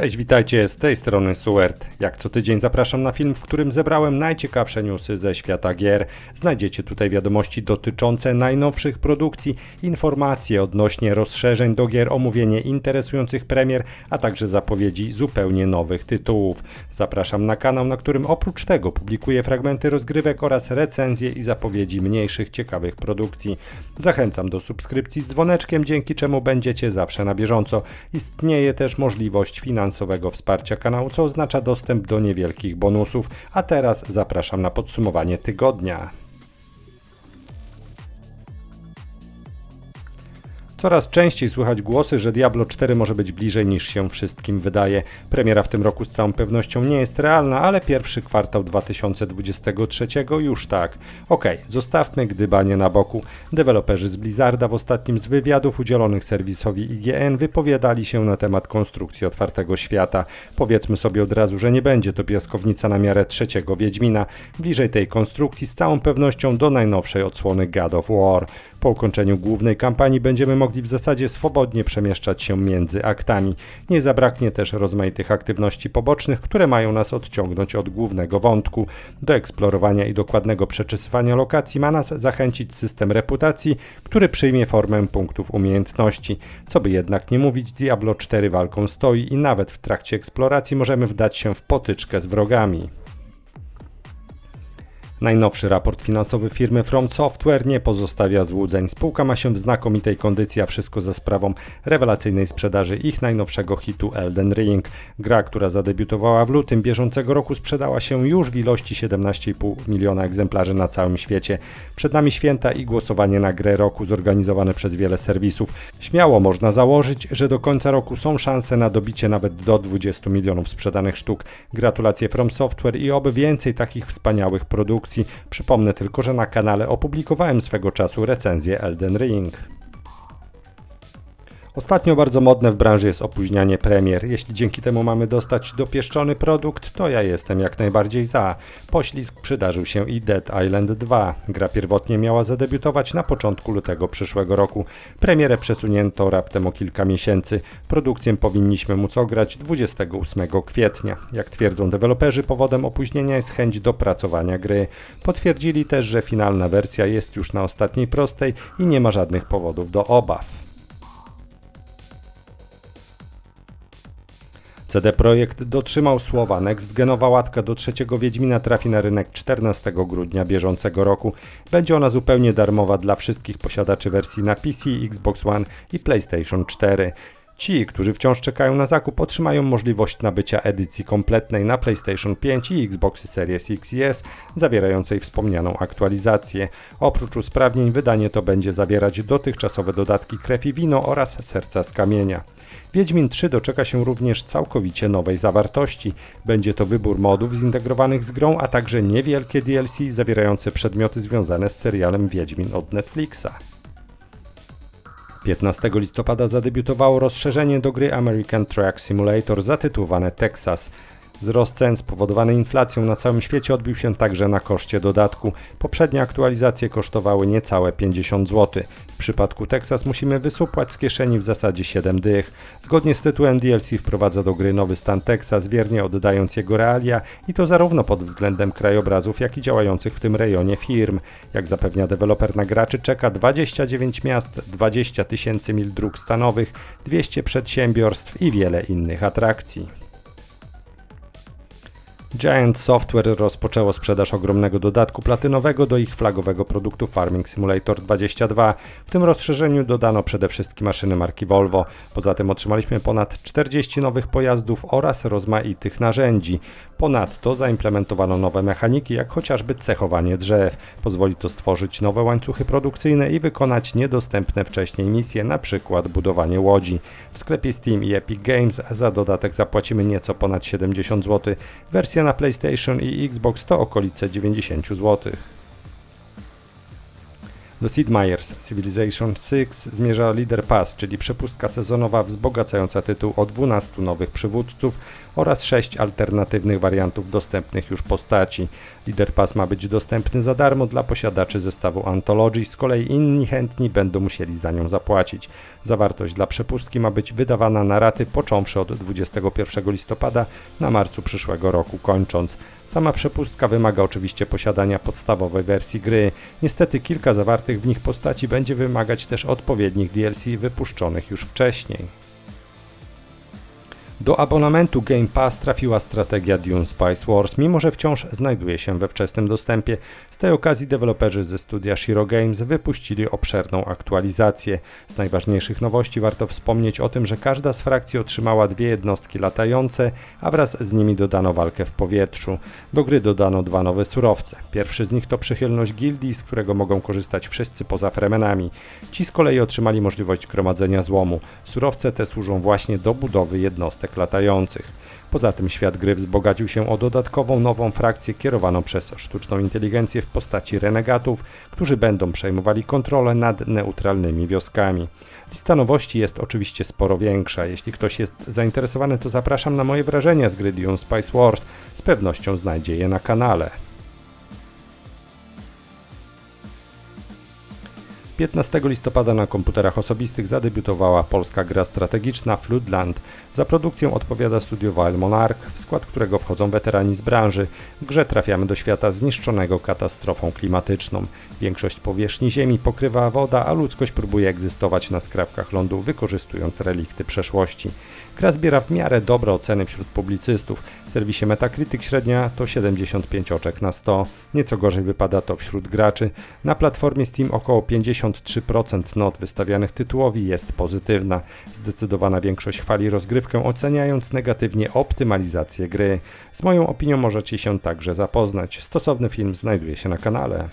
Cześć, witajcie z tej strony Suert. Jak co tydzień zapraszam na film, w którym zebrałem najciekawsze newsy ze świata gier. Znajdziecie tutaj wiadomości dotyczące najnowszych produkcji, informacje odnośnie rozszerzeń do gier, omówienie interesujących premier, a także zapowiedzi zupełnie nowych tytułów. Zapraszam na kanał, na którym oprócz tego publikuję fragmenty rozgrywek oraz recenzje i zapowiedzi mniejszych ciekawych produkcji. Zachęcam do subskrypcji z dzwoneczkiem, dzięki czemu będziecie zawsze na bieżąco. Istnieje też możliwość finansowego wsparcia kanału, co oznacza dostęp do niewielkich bonusów. A teraz zapraszam na podsumowanie tygodnia. Coraz częściej słychać głosy, że Diablo 4 może być bliżej niż się wszystkim wydaje. Premiera w tym roku z całą pewnością nie jest realna, ale pierwszy kwartał 2023 już tak. Okej, okay, zostawmy gdybanie na boku. Deweloperzy z Blizzarda w ostatnim z wywiadów udzielonych serwisowi IGN wypowiadali się na temat konstrukcji otwartego świata. Powiedzmy sobie od razu, że nie będzie to piaskownica na miarę trzeciego Wiedźmina. Bliżej tej konstrukcji z całą pewnością do najnowszej odsłony God of War. Po ukończeniu głównej kampanii będziemy mogli w zasadzie swobodnie przemieszczać się między aktami. Nie zabraknie też rozmaitych aktywności pobocznych, które mają nas odciągnąć od głównego wątku. Do eksplorowania i dokładnego przeczesywania lokacji ma nas zachęcić system reputacji, który przyjmie formę punktów umiejętności. Co by jednak nie mówić, Diablo 4 walką stoi i nawet w trakcie eksploracji możemy wdać się w potyczkę z wrogami. Najnowszy raport finansowy firmy From Software nie pozostawia złudzeń. Spółka ma się w znakomitej kondycji, a wszystko za sprawą rewelacyjnej sprzedaży ich najnowszego hitu Elden Ring. Gra, która zadebiutowała w lutym bieżącego roku, sprzedała się już w ilości 17,5 miliona egzemplarzy na całym świecie. Przed nami święta i głosowanie na grę roku zorganizowane przez wiele serwisów. Śmiało można założyć, że do końca roku są szanse na dobicie nawet do 20 milionów sprzedanych sztuk. Gratulacje From Software i oby więcej takich wspaniałych produkcji produkcji. Przypomnę tylko, że na kanale opublikowałem swego czasu recenzję Elden Ring. Ostatnio bardzo modne w branży jest opóźnianie premier. Jeśli dzięki temu mamy dostać dopieszczony produkt, to ja jestem jak najbardziej za. Poślizg przydarzył się i Dead Island 2. Gra pierwotnie miała zadebiutować na początku lutego przyszłego roku. Premierę przesunięto raptem o kilka miesięcy. Produkcję powinniśmy móc ograć 28 kwietnia. Jak twierdzą deweloperzy, powodem opóźnienia jest chęć dopracowania gry. Potwierdzili też, że finalna wersja jest już na ostatniej prostej i nie ma żadnych powodów do obaw. CD Projekt dotrzymał słowa. Next-genowa łatka do trzeciego Wiedźmina trafi na rynek 14 grudnia bieżącego roku. Będzie ona zupełnie darmowa dla wszystkich posiadaczy wersji na PC, Xbox One i PlayStation 4. Ci, którzy wciąż czekają na zakup, otrzymają możliwość nabycia edycji kompletnej na PlayStation 5 i Xbox Series X i S, zawierającej wspomnianą aktualizację. Oprócz usprawnień, wydanie to będzie zawierać dotychczasowe dodatki Krew i Wino oraz Serca z Kamienia. Wiedźmin 3 doczeka się również całkowicie nowej zawartości. Będzie to wybór modów zintegrowanych z grą, a także niewielkie DLC zawierające przedmioty związane z serialem Wiedźmin od Netflixa. 15 listopada zadebiutowało rozszerzenie do gry American Truck Simulator zatytułowane Texas. Wzrost cen spowodowany inflacją na całym świecie odbił się także na koszcie dodatku. Poprzednie aktualizacje kosztowały niecałe 50 zł. W przypadku Texas musimy wysupłać z kieszeni w zasadzie 7 dych. Zgodnie z tytułem DLC wprowadza do gry nowy stan Texas, wiernie oddając jego realia i to zarówno pod względem krajobrazów, jak i działających w tym rejonie firm. Jak zapewnia deweloper na graczy czeka 29 miast, 20 tysięcy mil dróg stanowych, 200 przedsiębiorstw i wiele innych atrakcji. Giant Software rozpoczęło sprzedaż ogromnego dodatku platynowego do ich flagowego produktu Farming Simulator 22. W tym rozszerzeniu dodano przede wszystkim maszyny marki Volvo. Poza tym otrzymaliśmy ponad 40 nowych pojazdów oraz rozmaitych narzędzi. Ponadto zaimplementowano nowe mechaniki, jak chociażby cechowanie drzew. Pozwoli to stworzyć nowe łańcuchy produkcyjne i wykonać niedostępne wcześniej misje, np. budowanie łodzi. W sklepie Steam i Epic Games za dodatek zapłacimy nieco ponad 70 zł. Wersja na PlayStation i Xbox to okolice 90 zł. Do Sid Meier's Civilization 6 zmierza Leader Pass, czyli przepustka sezonowa wzbogacająca tytuł o 12 nowych przywódców oraz 6 alternatywnych wariantów dostępnych już postaci. Leader Pass ma być dostępny za darmo dla posiadaczy zestawu Anthology, z kolei inni chętni będą musieli za nią zapłacić. Zawartość dla przepustki ma być wydawana na raty począwszy od 21 listopada na marcu przyszłego roku kończąc. Sama przepustka wymaga oczywiście posiadania podstawowej wersji gry. Niestety kilka zawartych w nich postaci będzie wymagać też odpowiednich DLC wypuszczonych już wcześniej. Do abonamentu Game Pass trafiła strategia Dune Spice Wars, mimo że wciąż znajduje się we wczesnym dostępie. Z tej okazji deweloperzy ze studia Shiro Games wypuścili obszerną aktualizację. Z najważniejszych nowości warto wspomnieć o tym, że każda z frakcji otrzymała dwie jednostki latające, a wraz z nimi dodano walkę w powietrzu. Do gry dodano dwa nowe surowce. Pierwszy z nich to przychylność gildii, z którego mogą korzystać wszyscy poza fremenami. Ci z kolei otrzymali możliwość gromadzenia złomu. Surowce te służą właśnie do budowy jednostek jednostek latających. Poza tym świat gry wzbogacił się o dodatkową nową frakcję kierowaną przez sztuczną inteligencję w postaci renegatów, którzy będą przejmowali kontrolę nad neutralnymi wioskami. Lista nowości jest oczywiście sporo większa. Jeśli ktoś jest zainteresowany, to zapraszam na moje wrażenia z gry Dune Spice Wars. Z pewnością znajdzie je na kanale. 15 listopada na komputerach osobistych zadebiutowała polska gra strategiczna Floodland. Za produkcję odpowiada studio Wild Monarch, w skład którego wchodzą weterani z branży. W grze trafiamy do świata zniszczonego katastrofą klimatyczną. Większość powierzchni Ziemi pokrywa woda, a ludzkość próbuje egzystować na skrawkach lądu, wykorzystując relikty przeszłości. Gra zbiera w miarę dobre oceny wśród publicystów. W serwisie Metacritic średnia to 75 oczek na 100. Nieco gorzej wypada to wśród graczy. Na platformie Steam około 53% not wystawianych tytułowi jest pozytywna. Zdecydowana większość chwali rozgrywkę, oceniając negatywnie optymalizację gry. Z moją opinią możecie się także zapoznać. Stosowny film znajduje się na kanale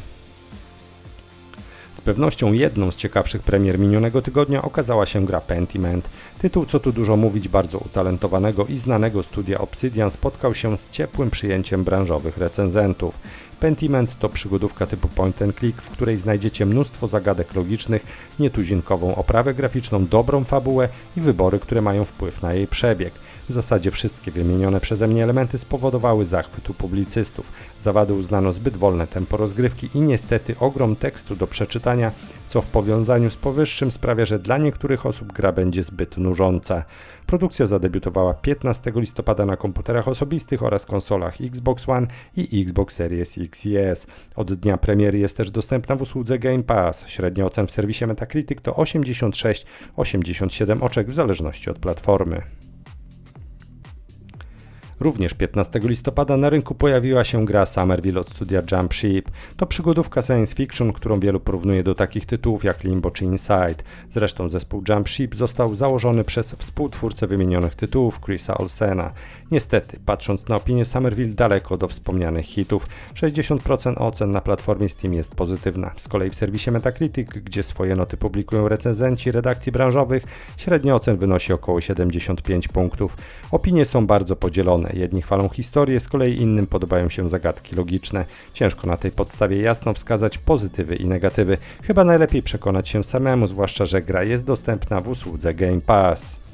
pewnością jedną z ciekawszych premier minionego tygodnia okazała się gra Pentiment. Tytuł, co tu dużo mówić, bardzo utalentowanego i znanego studia Obsidian spotkał się z ciepłym przyjęciem branżowych recenzentów. Pentiment to przygodówka typu point and click, w której znajdziecie mnóstwo zagadek logicznych, nietuzinkową oprawę graficzną, dobrą fabułę i wybory, które mają wpływ na jej przebieg. W zasadzie wszystkie wymienione przeze mnie elementy spowodowały zachwyt u publicystów. Zawady uznano zbyt wolne tempo rozgrywki i niestety ogrom tekstu do przeczytania, co w powiązaniu z powyższym sprawia, że dla niektórych osób gra będzie zbyt nużąca. Produkcja zadebiutowała 15 listopada na komputerach osobistych oraz konsolach Xbox One i Xbox Series X i S. Od dnia premiery jest też dostępna w usłudze Game Pass. Średnia ocen w serwisie Metacritic to 86-87 oczek w zależności od platformy. Również 15 listopada na rynku pojawiła się gra Somerville od studia Jump Ship. To przygodówka science fiction, którą wielu porównuje do takich tytułów jak Limbo czy Inside. Zresztą zespół Jump Ship został założony przez współtwórcę wymienionych tytułów Chrisa Olsena. Niestety, patrząc na opinię Somerville daleko do wspomnianych hitów, 60% ocen na platformie Steam jest pozytywna. Z kolei w serwisie Metacritic, gdzie swoje noty publikują recenzenci redakcji branżowych, średnia ocen wynosi około 75 punktów. Opinie są bardzo podzielone. Jedni chwalą historię, z kolei innym podobają się zagadki logiczne. Ciężko na tej podstawie jasno wskazać pozytywy i negatywy. Chyba najlepiej przekonać się samemu, zwłaszcza, że gra jest dostępna w usłudze Game Pass.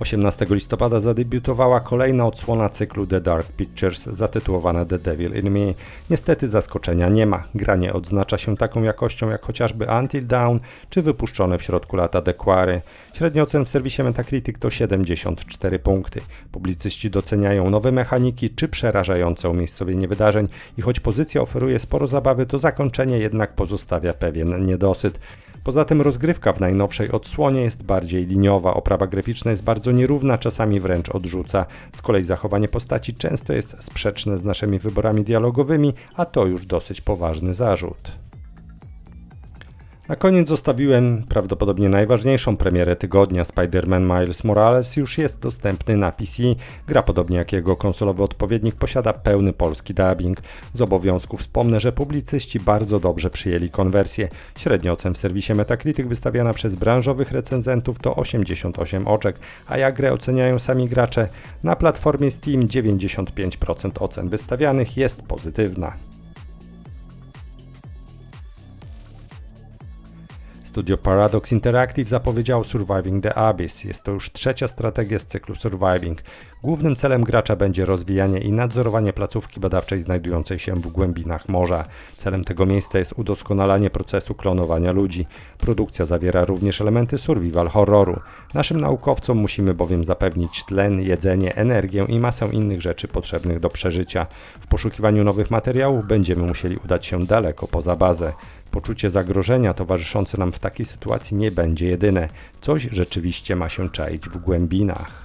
18 listopada zadebiutowała kolejna odsłona cyklu The Dark Pictures zatytułowana The Devil in Me. Niestety zaskoczenia nie ma. Gra nie odznacza się taką jakością jak chociażby Until Dawn czy wypuszczone w środku lata Dequary. Średnia ocen w serwisie Metacritic to 74 punkty. Publicyści doceniają nowe mechaniki czy przerażające umiejscowienie wydarzeń i choć pozycja oferuje sporo zabawy, to zakończenie jednak pozostawia pewien niedosyt. Poza tym rozgrywka w najnowszej odsłonie jest bardziej liniowa, oprawa graficzna jest bardzo nierówna, czasami wręcz odrzuca. Z kolei zachowanie postaci często jest sprzeczne z naszymi wyborami dialogowymi, a to już dosyć poważny zarzut. Na koniec zostawiłem prawdopodobnie najważniejszą premierę tygodnia. Spider-Man Miles Morales już jest dostępny na PC. Gra podobnie jak jego konsolowy odpowiednik posiada pełny polski dubbing. Z obowiązków wspomnę, że publicyści bardzo dobrze przyjęli konwersję. Średnia ocen w serwisie Metacritic wystawiana przez branżowych recenzentów to 88 oczek, a jak grę oceniają sami gracze, na platformie Steam 95% ocen wystawianych jest pozytywna. Studio Paradox Interactive zapowiedziało Surviving the Abyss. Jest to już trzecia strategia z cyklu Surviving. Głównym celem gracza będzie rozwijanie i nadzorowanie placówki badawczej znajdującej się w głębinach morza. Celem tego miejsca jest udoskonalanie procesu klonowania ludzi. Produkcja zawiera również elementy survival horroru. Naszym naukowcom musimy bowiem zapewnić tlen, jedzenie, energię i masę innych rzeczy potrzebnych do przeżycia. W poszukiwaniu nowych materiałów będziemy musieli udać się daleko poza bazę. Poczucie zagrożenia towarzyszące nam w takiej sytuacji nie będzie jedyne. Coś rzeczywiście ma się czaić w głębinach.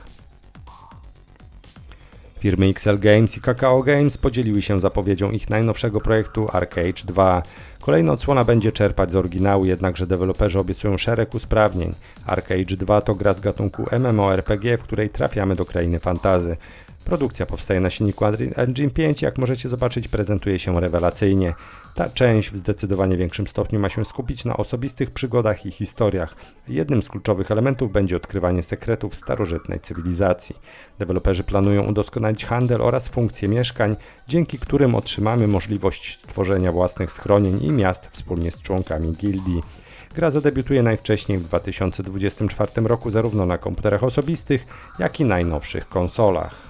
Firmy XL Games i Kakao Games podzieliły się zapowiedzią ich najnowszego projektu Arcade 2. Kolejna odsłona będzie czerpać z oryginału, jednakże deweloperzy obiecują szereg usprawnień. Arcade 2 to gra z gatunku MMORPG, w której trafiamy do krainy fantazy. Produkcja powstaje na silniku Engine 5, jak możecie zobaczyć, prezentuje się rewelacyjnie. Ta część w zdecydowanie większym stopniu ma się skupić na osobistych przygodach i historiach. Jednym z kluczowych elementów będzie odkrywanie sekretów starożytnej cywilizacji. Deweloperzy planują udoskonalić handel oraz funkcje mieszkań, dzięki którym otrzymamy możliwość tworzenia własnych schronień i miast wspólnie z członkami gildii. Gra zadebiutuje najwcześniej w 2024 roku zarówno na komputerach osobistych, jak i najnowszych konsolach.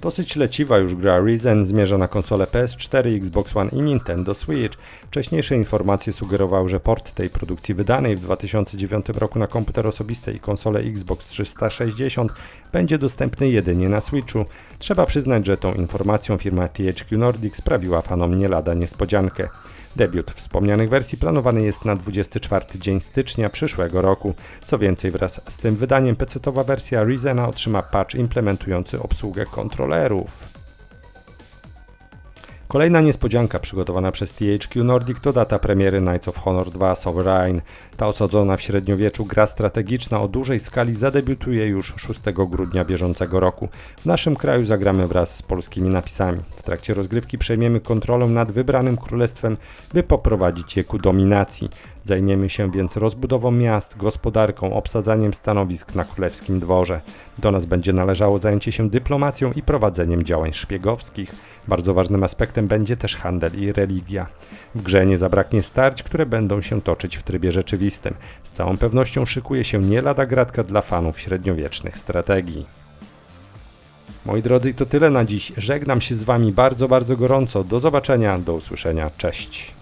Dosyć leciwa już gra Reason zmierza na konsole PS4, Xbox One i Nintendo Switch. Wcześniejsze informacje sugerowały, że port tej produkcji wydanej w 2009 roku na komputer osobisty i konsolę Xbox 360 będzie dostępny jedynie na Switchu. Trzeba przyznać, że tą informacją firma THQ Nordic sprawiła fanom nie lada niespodziankę. Debiut wspomnianych wersji planowany jest na 24 dzień stycznia przyszłego roku. Co więcej, wraz z tym wydaniem PC-towa wersja Reasona otrzyma patch implementujący obsługę kontrolerów. Kolejna niespodzianka przygotowana przez THQ Nordic to data premiery Knights of Honor 2 Sovereign. Ta osadzona w średniowieczu gra strategiczna o dużej skali zadebiutuje już 6 grudnia bieżącego roku. W naszym kraju zagramy wraz z polskimi napisami. W trakcie rozgrywki przejmiemy kontrolę nad wybranym królestwem, by poprowadzić je ku dominacji. Zajmiemy się więc rozbudową miast, gospodarką, obsadzaniem stanowisk na królewskim dworze. Do nas będzie należało zajęcie się dyplomacją i prowadzeniem działań szpiegowskich. Bardzo ważnym aspektem będzie też handel i religia. W grze nie zabraknie starć, które będą się toczyć w trybie rzeczywistym. Z całą pewnością szykuje się nie lada gratka dla fanów średniowiecznych strategii. Moi drodzy, to tyle na dziś. Żegnam się z Wami bardzo, bardzo gorąco. Do zobaczenia, do usłyszenia. Cześć.